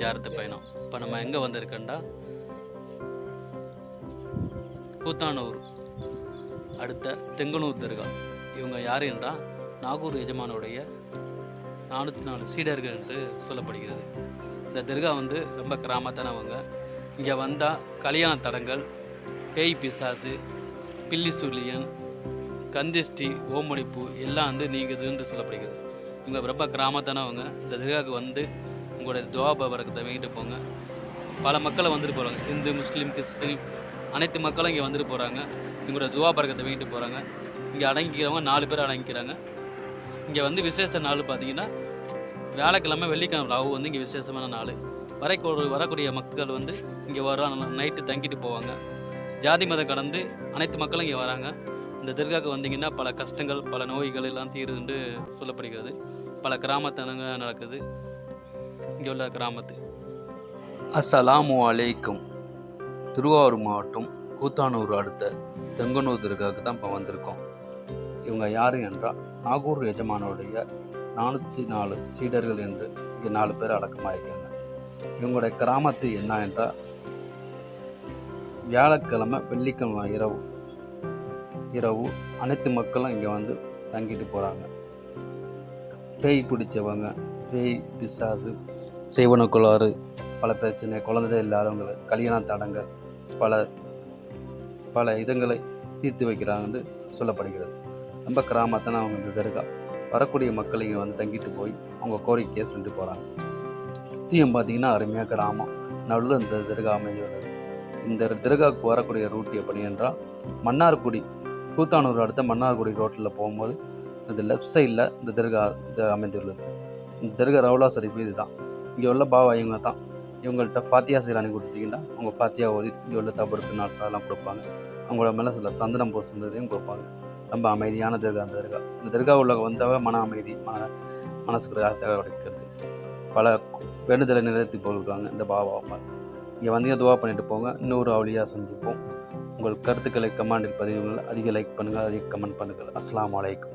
ஜியாரத்து பயணம். இப்போ நம்ம எங்கே வந்திருக்கோண்டா கூத்தானூர். அடுத்த தெங்கனூர் தர்கா. இவங்க யாருன்றா? நாகூர் எஜமானுடைய நானூற்றி நாலு சீடர்கள் என்று சொல்லப்படுகிறது. இந்த தர்கா வந்து ரொம்ப கிராமத்தானவங்க. இங்கே வந்தால் கல்யாண தடங்கள் பேய் பிசாசு பில்லி சுழியன் கந்திஷ்டி ஓமடிப்பு எல்லாம் வந்து நீங்குதுன்னு சொல்லப்படுகிறது. இவங்க ரொம்ப கிராமத்தானவங்க இந்த தர்காவுக்கு வந்து உங்களுடைய துவா வரக்கத்தை வாங்கிட்டு போங்க. பல மக்களை வந்துட்டு போகிறாங்க இந்து முஸ்லீம் கிறிஸ்டின் அனைத்து மக்களும் இங்கே வந்துட்டு போகிறாங்க இவங்களோட துவா பறக்கத்தை வாங்கிட்டு போகிறாங்க இங்கே அடங்கிக்கிறவங்க நாலு பேர் அடங்கிக்கிறாங்க. இங்கே வந்து விசேஷ நாள் பார்த்தீங்கன்னா வியாழக்கிழமை வெள்ளிக்கிழமை ராவு வந்து இங்கே விசேஷமான நாள். வரைக்கூட வரக்கூடிய மக்கள் வந்து இங்கே வர நைட்டு தங்கிட்டு போவாங்க. ஜாதி மதம் கடந்து அனைத்து மக்களும் இங்கே வராங்க. இந்த தர்காவுக்கு வந்தீங்கன்னா பல கஷ்டங்கள் பல நோய்கள் எல்லாம் தீருதுன்னு சொல்லப்படுகிறது. பல கிராமத்தனங்க நடக்குது. இங்கே உள்ள கிராமத்து. அஸ்ஸலாமு அலைக்கும். திருவாரூர் மாவட்டம் கூத்தானூர் அடுத்த தெங்கனூர் தர்காவுக்கு தான் இப்போ வந்திருக்கோம். இவங்க யார் என்றால் நாகூர் எஜமானுடைய நானூற்றி நாலு சீடர்கள் என்று இங்கே நாலு பேர் அடக்கமாயிருக்காங்க இவங்களுடைய கிராமத்து என்ன என்றால் வியாழக்கிழமை வெள்ளிக்கிழமை இரவு இரவு அனைத்து மக்களும் இங்கே வந்து தங்கிட்டு போகிறாங்க பேய் பிடிச்சவங்க பேய் பிசாசு செய்வன கோளாறு பல பிரச்சனை குழந்தை இல்லாதவங்க கல்யாண தடங்கள் பல பல இதங்களை தீர்த்து வைக்கிறாங்கன்னு சொல்லப்படுகிறது. ரொம்ப கிராமத்தான அவங்க இந்த தர்கா வரக்கூடிய மக்கள் இங்கே வந்து தங்கிட்டு போய் அவங்க கோரிக்கையை சொல்லிட்டு போகிறாங்க சுற்றியும் பார்த்தீங்கன்னா அருமையாக கிராமம். நடுவில் இந்த தர்கா அமைந்துள்ளது இந்த தர்காவுக்கு வரக்கூடிய ரூட் எப்படி என்றால் மன்னார்குடி கூத்தானூர் அடுத்த மன்னார்குடி ரோட்டில் போகும்போது இந்த லெஃப்ட் சைடில் இந்த தர்கா இது அமைந்துள்ளது. இந்த தர்கா ரவுலா ஷரீஃப் இது தான் இங்கே உள்ள பாவா இவங்க தான். இவங்கள்ட்ட ஃபாத்தியா சீரானி கொடுத்தீங்கன்னா அவங்க ஃபாத்தியா ஓதி இங்கே உள்ள தபருக்கு நாட்ஸெல்லாம் கொடுப்பாங்க. அவங்களோட மேலே சில சந்தனம் பூசுனதையும் கொடுப்பாங்க. ரொம்ப அமைதியான தர்கா அந்த தர்கா. இந்த தர்கா உள்ள வந்தாவே மன அமைதி மன மனசுக்கு கிடைக்கிறது பல வேண்டுதலை நிறைவேற்றி போயிருக்காங்க இந்த பாபாவை இங்கே வந்து துவா பண்ணிட்டு போங்க. இன்னொரு அவளியாக சந்திப்போம். உங்கள் கருத்துக்களை கமெண்டில் பதிவுகள் அதிக லைக் பண்ணுங்கள் அதிக கமெண்ட் பண்ணுங்கள். அஸ்லாம் அலைக்கும்.